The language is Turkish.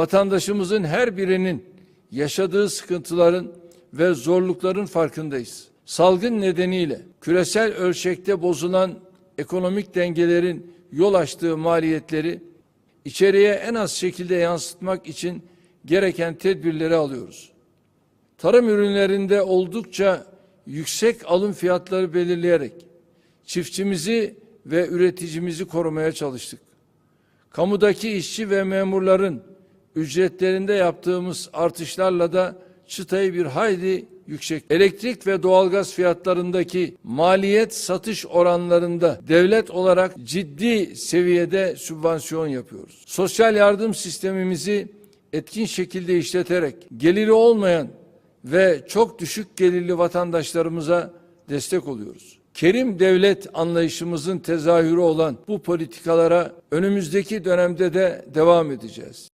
Vatandaşımızın her birinin yaşadığı sıkıntıların ve zorlukların farkındayız. Salgın nedeniyle küresel ölçekte bozulan ekonomik dengelerin yol açtığı maliyetleri içeriye en az şekilde yansıtmak için gereken tedbirleri alıyoruz. Tarım ürünlerinde oldukça yüksek alım fiyatları belirleyerek çiftçimizi ve üreticimizi korumaya çalıştık. Kamudaki işçi ve memurların ücretlerinde yaptığımız artışlarla da çıtayı bir hayli yüksek. Elektrik ve doğalgaz fiyatlarındaki maliyet satış oranlarında devlet olarak ciddi seviyede sübvansiyon yapıyoruz. Sosyal yardım sistemimizi etkin şekilde işleterek geliri olmayan ve çok düşük gelirli vatandaşlarımıza destek oluyoruz. Kerim devlet anlayışımızın tezahürü olan bu politikalara önümüzdeki dönemde de devam edeceğiz.